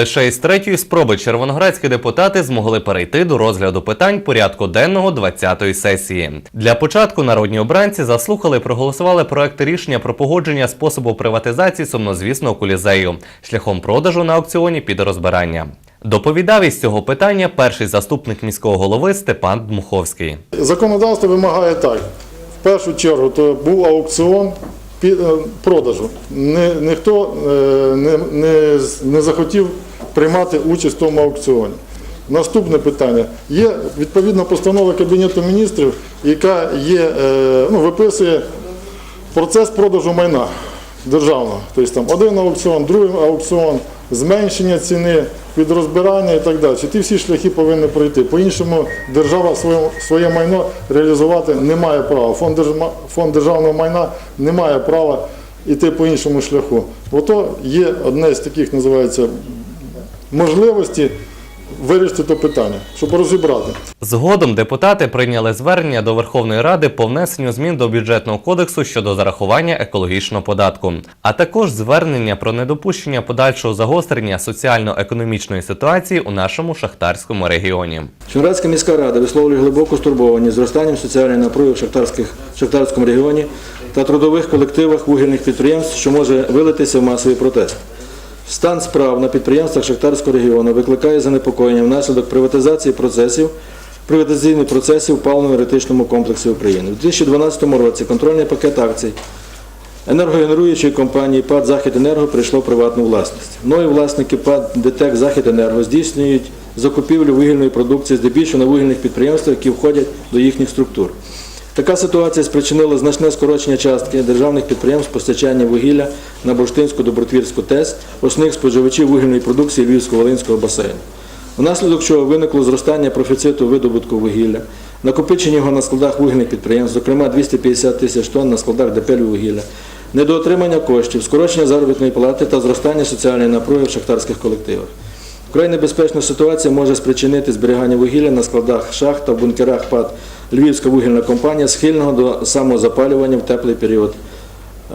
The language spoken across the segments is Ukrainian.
Лише із третьої спроби червоноградські депутати змогли перейти до розгляду питань порядку денного 20-ї сесії. Для початку народні обранці заслухали і проголосували проекти рішення про погодження способу приватизації сумнозвісного кулізею шляхом продажу на аукціоні під розбирання. Доповідав із цього питання перший заступник міського голови Степан Дмуховський. Законодавство вимагає так. В першу чергу то був аукціон е, продажу. Ні, ніхто е, не, не, не захотів приймати участь в тому аукціоні. Наступне питання. Є відповідна постанова Кабінету міністрів, яка є, е, ну, виписує процес продажу майна державного. Тобто там один аукціон, другий аукціон, зменшення ціни, підрозбирання і так далі. Ті всі шляхи повинні пройти. По-іншому держава своє, своє майно реалізувати не має права. Фонд, фонд державного майна не має права йти по іншому шляху. Ото є одне з таких, називається, можливості вирішити то питання, щоб розібрати. Згодом депутати прийняли звернення до Верховної Ради по внесенню змін до бюджетного кодексу щодо зарахування екологічного податку, а також звернення про недопущення подальшого загострення соціально-економічної ситуації у нашому шахтарському регіоні. Чернівецька міська рада висловлює глибоку стурбованість зростанням соціальної напруги в шахтарських, шахтарському регіоні та трудових колективах вугільних підприємств, що може вилитися в масовий протест. Стан справ на підприємствах Шахтарського регіону викликає занепокоєння внаслідок приватизації процесів, приватизаційних процесів в паливно-енергетичному комплексі України. У 2012 році контрольний пакет акцій енергогенеруючої компанії ПАД «Західенерго» прийшло в приватну власність. Нові власники ПАД ДТЕК «Західенерго» здійснюють закупівлю вугільної продукції здебільшого на вугільних підприємствах, які входять до їхніх структур. Така ситуація спричинила значне скорочення частки державних підприємств постачання вугілля на Бурштинську Добротвірську ТЕС, основних споживачів вугільної продукції Львівсько-Волинського басейну. Внаслідок чого виникло зростання профіциту видобутку вугілля, накопичення його на складах вугільних підприємств, зокрема 250 тисяч тонн на складах ДП вугілля, недоотримання коштів, скорочення заробітної плати та зростання соціальної напруги в шахтарських колективах. Вкрай небезпечна ситуація може спричинити зберігання вугілля на складах шахт та в бункерах ПАД Львівська вугільна компанія, схильного до самозапалювання в теплий період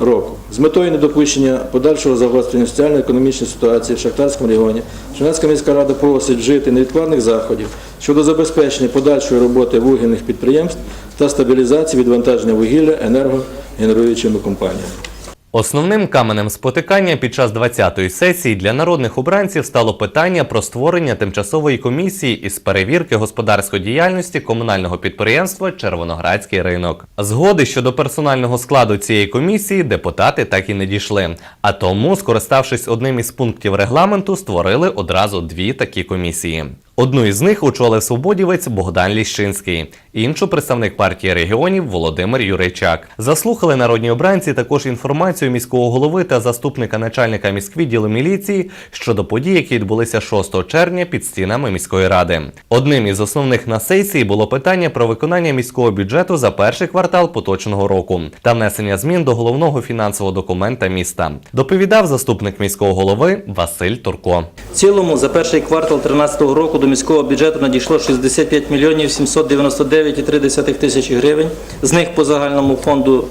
року. З метою недопущення подальшого загострення соціально-економічної ситуації в Шахтарському регіоні Чернецька міська рада просить вжити невідкладних заходів щодо забезпечення подальшої роботи вугільних підприємств та стабілізації відвантаження вугілля енергогенеруючими компаніями. Основним каменем спотикання під час 20-ї сесії для народних обранців стало питання про створення тимчасової комісії із перевірки господарської діяльності комунального підприємства Червоноградський ринок. Згоди щодо персонального складу цієї комісії депутати так і не дійшли. А тому, скориставшись одним із пунктів регламенту, створили одразу дві такі комісії. Одну із них очолив свободівець Богдан Ліщинський, іншу представник партії регіонів Володимир Юрейчак. Заслухали народні обранці також інформацію міського голови та заступника начальника міськвідділу міліції щодо подій, які відбулися 6 червня під стінами міської ради. Одним із основних на сесії було питання про виконання міського бюджету за перший квартал поточного року та внесення змін до головного фінансового документа міста. Доповідав заступник міського голови Василь Турко. В цілому за перший квартал 2013 року до міського бюджету надійшло 65 мільйонів 799,3 тисячі гривень. З них по загальному фонду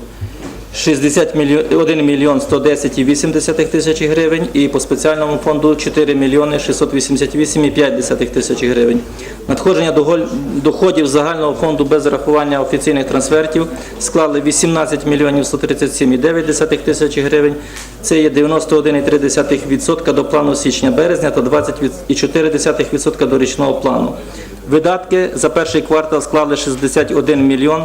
61 мільйон 110,8 тисячі гривень і по спеціальному фонду 4 мільйони 688,5 тисячі гривень. Надходження доходів загального фонду без рахування офіційних трансфертів склали 18 мільйонів 137,9 тисячі гривень. Це є 91,3% до плану січня-березня та 20,4% до річного плану. Видатки за перший квартал склали 61 мільйон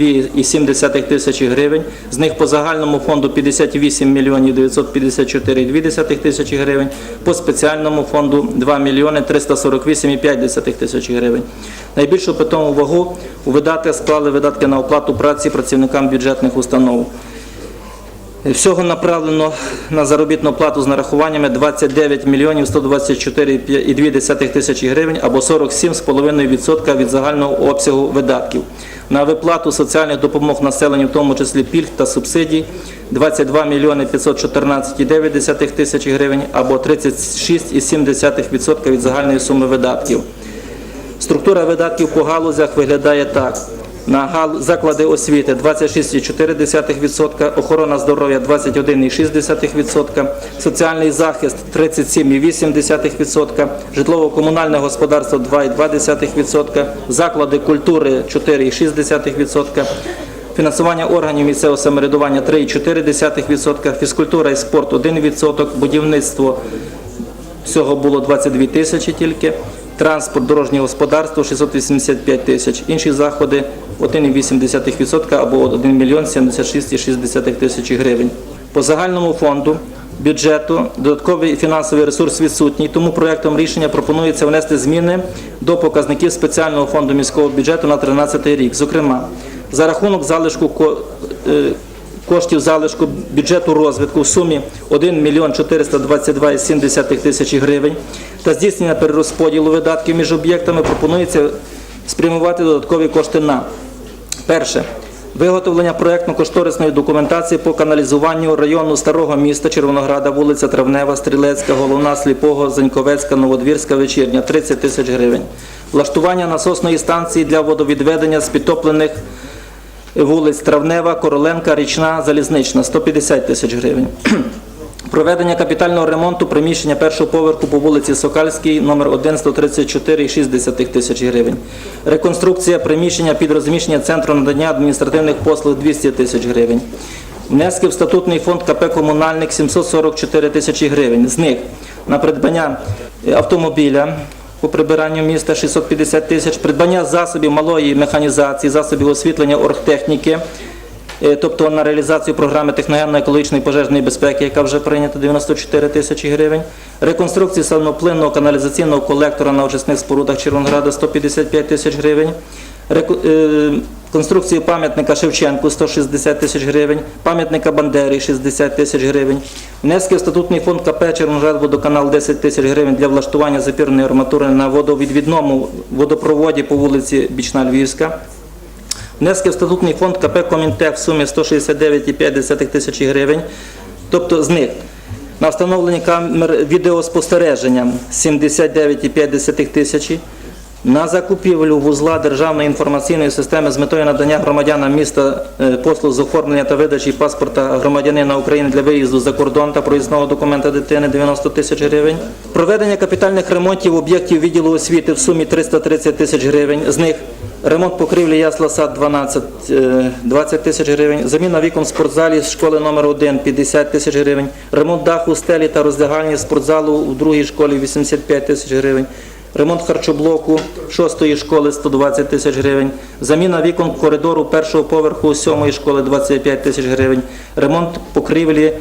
302,7 тисячі гривень. З них по загальному фонду 58 мільйонів 954,2 тисячі гривень, по спеціальному фонду 2 мільйони 348,5 тисячі гривень. Найбільшу питому вагу у видатках склали видатки на оплату праці працівникам бюджетних установ. Всього направлено на заробітну плату з нарахуваннями 29 мільйонів 124,2 тисячі гривень або 47,5% від загального обсягу видатків. На виплату соціальних допомог населенню, в тому числі пільг та субсидій, 22 мільйони 514,9 тисячі гривень або 36,7% від загальної суми видатків. Структура видатків по галузях виглядає так. На заклади освіти 26,4%, охорона здоров'я 21,6%, соціальний захист 37,8%, житлово-комунальне господарство 2,2%, заклади культури 4,6%, фінансування органів місцевого самоврядування 3,4%, фізкультура і спорт 1%, будівництво Всього було 22 тисячі тільки. Транспорт, дорожнє господарство 685 тисяч. Інші заходи 1,8% або 1 мільйон 76,6 тисячі гривень. По загальному фонду бюджету додатковий фінансовий ресурс відсутній, тому проектом рішення пропонується внести зміни до показників спеціального фонду міського бюджету на 2013 рік. Зокрема, за рахунок залишку е, коштів залишку бюджету розвитку в сумі 1 мільйон 422,7 тисячі гривень та здійснення перерозподілу видатків між об'єктами пропонується спрямувати додаткові кошти на перше. Виготовлення проєктно-кошторисної документації по каналізуванню району Старого міста Червонограда, вулиця Травнева, Стрілецька, Головна, Сліпого, Заньковецька, Новодвірська, Вечірня 30 тисяч гривень. Влаштування насосної станції для водовідведення з підтоплених вулиць Травнева, Короленка, Річна, Залізнична 150 тисяч гривень. Проведення капітального ремонту приміщення першого поверху по вулиці Сокальській, номер 1, 134,6 тисяч гривень. Реконструкція приміщення під розміщення центру надання адміністративних послуг 200 тисяч гривень. Внески в статутний фонд КП «Комунальник» 744 тисячі гривень. З них на придбання автомобіля по прибиранню міста 650 тисяч, придбання засобів малої механізації, засобів освітлення оргтехніки, е, тобто на реалізацію програми техногенно-екологічної пожежної безпеки, яка вже прийнята 94 тисячі гривень, реконструкції самоплинного каналізаційного колектора на очисних спорудах Червонограда 155 тисяч гривень, конструкцію пам'ятника Шевченку 160 тисяч гривень, пам'ятника Бандері 60 тисяч гривень, внески в статутний фонд КП Червоноград водоканал 10 тисяч гривень для влаштування запірної арматури на водовідвідному водопроводі по вулиці Бічна Львівська, Внески в статутний фонд КП Комінтех в сумі 169,5 тисячі гривень. Тобто з них на встановлення камер відеоспостереження 79,5 тисячі, на закупівлю вузла Державної інформаційної системи з метою надання громадянам міста е, послуг з оформлення та видачі паспорта громадянина України для виїзду за кордон та проїзного документа дитини 90 тисяч гривень. Проведення капітальних ремонтів об'єктів відділу освіти в сумі 330 тисяч гривень. З них Ремонт покрівлі ясла сад 12, е, 20 тисяч гривень, заміна вікон в спортзалі з школи номер 1 50 тисяч гривень, ремонт даху, стелі та роздягальні спортзалу у другій школі 85 тисяч гривень, ремонт харчоблоку шостої школи 120 тисяч гривень, заміна вікон коридору першого поверху сьомої школи 25 тисяч гривень, ремонт покрівлі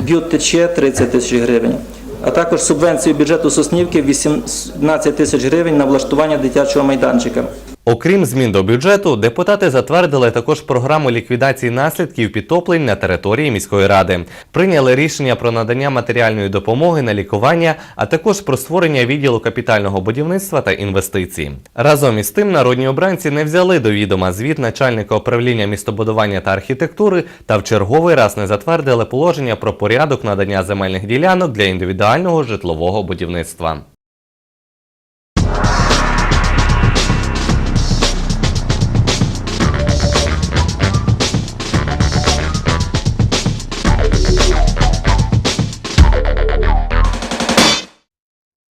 б'ют тече 30 тисяч гривень. А також субвенцію бюджету Соснівки 18 тисяч гривень на влаштування дитячого майданчика. Окрім змін до бюджету, депутати затвердили також програму ліквідації наслідків підтоплень на території міської ради. Прийняли рішення про надання матеріальної допомоги на лікування, а також про створення відділу капітального будівництва та інвестицій. Разом із тим, народні обранці не взяли до відома звіт начальника управління містобудування та архітектури та в черговий раз не затвердили положення про порядок надання земельних ділянок для індивідуального житлового будівництва.